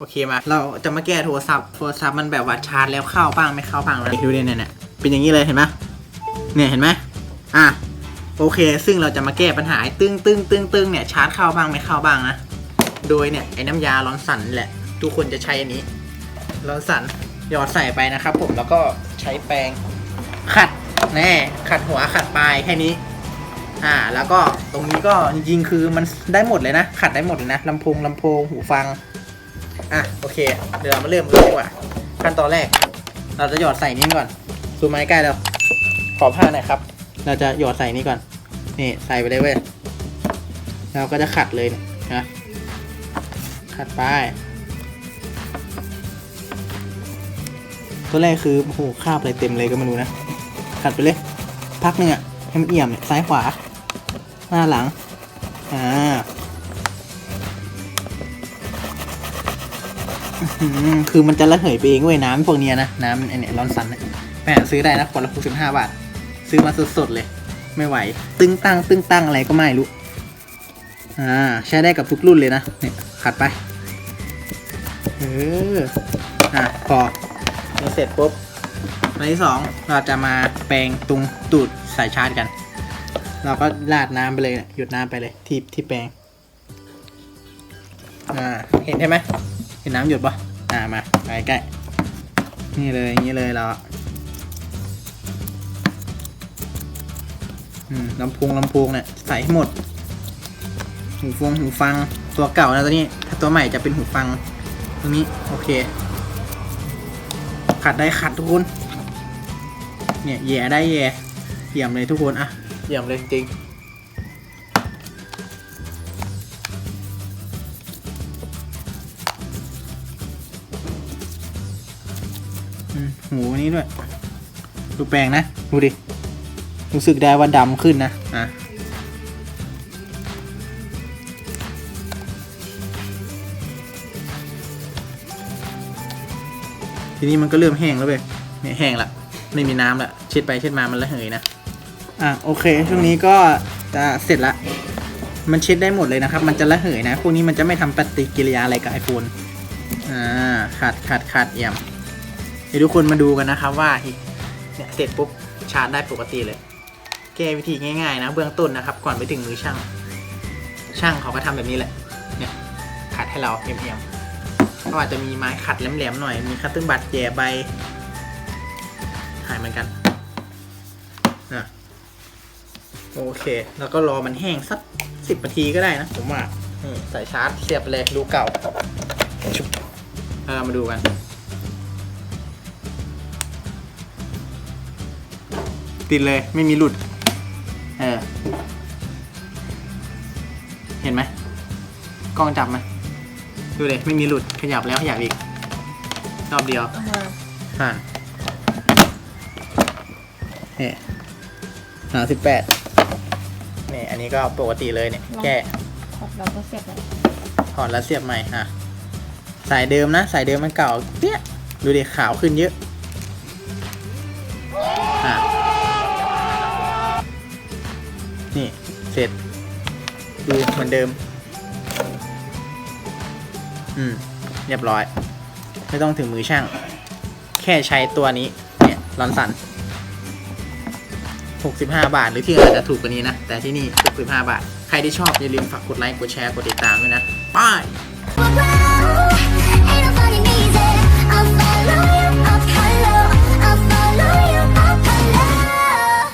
โอเคมา เราจะมาแก้โทรศัพท์ โทรศัพท์มันแบบว่าชาร์จแล้วเข้าบ้างไม่เข้าบ้างแล้วดูดิเนี่ยเนี่ยเป็นอย่างนี้เลยเห็นไหมเนี่ยเห็นไหมอะโอเค ซึ่งเราจะมาแก้ปัญหาไอ้ตึ้งตึ้งตึ้งตึ้งเนี่ยชาร์จเข้าบ้างไม่เข้าบ้างนะ โดยเนี่ยไอ้น้ำยาร้อนสันนี่แหละ ทุกคนจะใช้อันนี้ ร้อนสันหยอดใส่ไปนะครับผมแล้วก็ใช้แปรงขัดแน่ขัดหัวขัดปลายแค่นี้ อ่า แล้วก็ตรงนี้ก็จริงๆคือมันได้หมดเลยนะ ขัดได้หมดเลยนะลำโพงลำโพงหูฟัง อะโอเค เดี๋ยวเรามาเริ่มกันดีกว่า ขั้นตอนแรก เราจะหยอดใส่นี้ก่อนซูมมาใกล้แล้วขอผ้าหน่อยครับ เราจะหยอดใส่นี้ก่อน นี่ใส่ไปเลยเว้ยเราก็จะขัดเลยนะขัดไปตัวแรกคือโอ้โหคาบอะไรเต็มเลยก็ไม่รู้นะขัดไปเลย พักหนึ่งอะให้มันเอี่ยมเนี่ยซ้ายขวา หน้าหลัง อ่า คือมันจะระเหยไปเองเว้ยน้ำพวกเนี้ยนะน้ำไอเนี่ยร้อนสันเนี่ยแม่ซื้อได้นะขวดละหกสิบห้าบาท ซื้อมาสดๆเลย ไม่ไหว ตึงตั้งตึงตั้งอะไรก็ไม่รู้อ่าใช้ได้กับทุกรุ่นเลยนะเนี่ยขัดไปเอออะพอเสร็จปุ๊บอันที่สองเราจะมาแปรงตรงตูดสายชาร์จกัน เราก็ราดน้ำไปเลยหยุดน้ำไปเลยที่ที่แปรงอ่าเห็นใช่ไหม ห็นน้ำหยดปะอ่ามาไปใกล้นี่เลยนี้เลยเราอืมลำโพงลำโพงเนี่ยใส่ให้หมด หูฟงหูฟังตัวเก่านะตัวนี้ ถ้าตัวใหม่จะเป็นหูฟัง ตรงนี้ โอเค ขัดได้ขัดทุกคน เนี่ยแย่ได้แย่เยี่ยมเลยทุกคนอะเยี่ยมเลยจริง หูอันนี้ด้วย ดูแปลงนะ ดูดิ รู้สึกได้ว่าดำขึ้นนะอะทีนี้มันก็เริ่มแห้งแล้วเว้ยเนี่ยแห้งละ ไม่มีน้ำละเช็ดไปเช็ดมามันระเหยนะ อะโอเค ช่วงนี้ก็จะเสร็จละ มันเช็ดได้หมดเลยนะครับ มันจะระเหยนะ พวกนี้มันจะไม่ทำปฏิกิริยาอะไรกับไอโฟนอ่าขาดขาดขาดเอี่ยม เดี๋ยวทุกคนมาดูกันนะครับว่าเนี่ยเสร็จปุ๊บชาร์จได้ปกติเลย แก้วิธีง่ายๆนะ เบื้องต้นนะครับ ก่อนไปถึงมือช่าง ช่างเขาก็ทำแบบนี้แหละ เนี่ยขัดให้เราเอียมๆเขาอาจจะมีไม้ขัดแหลมๆหน่อย มีคัตเติ้ลบัตแย่ใบหายเหมือนกันนะโอเค แล้วก็รอมันแห้งสักสิบนาทีก็ได้นะผมว่าใส่ชาร์จเสียบเลยรูเก่าเรามาดูกัน ติดเลยไม่มีหลุด เออ เห็นไหมกล้องจับไหมดูเลยไม่มีหลุดขยับแล้วขยับอีก รอบเดียวผ่านนี่สามสิบแปดนี่อันนี้ก็ปกติเลยเนี่ย แก้ขอบเราก็เสียบเลยถอดแล้วเสียบใหม่อะ สายเดิมนะ สายเดิมมันเก่าเปี้ยดูดิขาวขึ้นเยอะอะ สร็จ ดูเหมือนเดิม อืม เรียบร้อย ไม่ต้องถึงมือช่าง แค่ใช้ตัวนี้ เนี่ยลอนสัน 65 บาท หรือที่อื่นอาจจะถูกกว่านี้นะ แต่ที่นี่65 บาท ใครที่ชอบอย่าลืมฝากกดไลค์ กดแชร์ กดติดตามด้วยนะ ไป